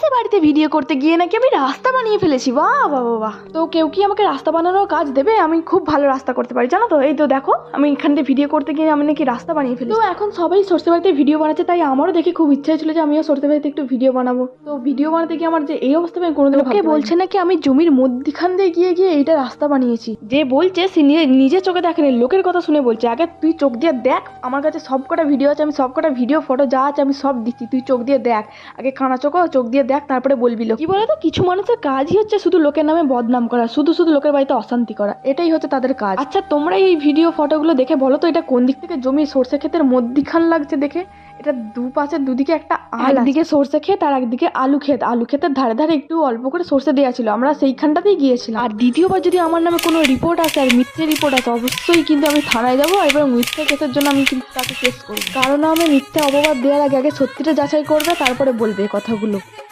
বলছে বাড়িতে ভিডিও করতে গিয়ে নাকি আমি রাস্তা বানিয়ে ফেলেছি। বাহ বাহ বাহ, তো কেউ কি আমাকে রাস্তা বানানোর কাজ দেবে? আমি খুব ভালো রাস্তা করতে পারি জানো তো? এই তো দেখো আমি এখান থেকে ভিডিও করতে গিয়ে আমি নাকি রাস্তা বানিয়ে ফেলি তো এখন সবাই সরষে বাড়িতে ভিডিও বানাচ্ছে তাই আমারও দেখে খুব ইচ্ছা ছিল যে আমিও সরষে বাড়িতে একটু ভিডিও বানাবো। তো ভিডিও বানাতে গিয়ে আমার যে এই অবস্থা আমি কোনোদিন লোকে বলছে নাকি আমি জমির মধ্যখান দিয়ে গিয়ে গিয়ে এইটা রাস্তা বানিয়েছি। যে বলছে সে নিজে নিজের চোখে দেখেনি লোকের কথা শুনে বলছে আগে তুই চোখ দিয়ে দেখ আমার কাছে সব কটা ভিডিও আছে আমি সব কটা ভিডিও ফটো যা আছে আমি সব দিচ্ছি তুই চোখ দিয়ে দেখ। আগে কানা চোখ চোখ দিয়ে দেখ তারপরে বলবি লোক। কি বলতো? কিছু মানুষের কাজই হচ্ছে শুধু লোকের নামে বদনাম করা শুধু শুধু লোকের বাড়িতে অশান্তি করা এটাই হচ্ছে তাদের কাজ। আচ্ছা তোমরা এই ভিডিও ফটোগুলো দেখে বলো তো এটা কোন দিক থেকে জমি? সর্ষে ক্ষেতের মধ্যিখান লাগছে দেখে। এটা দুপাশে দুদিকে একটা আল একদিকে সর্ষে ক্ষেত আর একদিকে আলু ক্ষেত। আলু ক্ষেতের ধারে ধারে একটু অল্প করে সর্ষে দেওয়া ছিল। আমরা সেইখানটাতেই গিয়েছিলাম। আর দ্বিতীয়বার যদি আমার নামে কোনো রিপোর্ট আসে আর মিথ্যে রিপোর্ট আসে অবশ্যই কিন্তু আমি থানায় যাব এবং মিথ্যে কেসের জন্য আমি কিন্তু তাকে কেস করব। কারণ আমি মিথ্যে অপবাদ দেওয়ার আগে আগে সত্যিটা যাচাই করবে তারপরে বলবে কথাগুলো।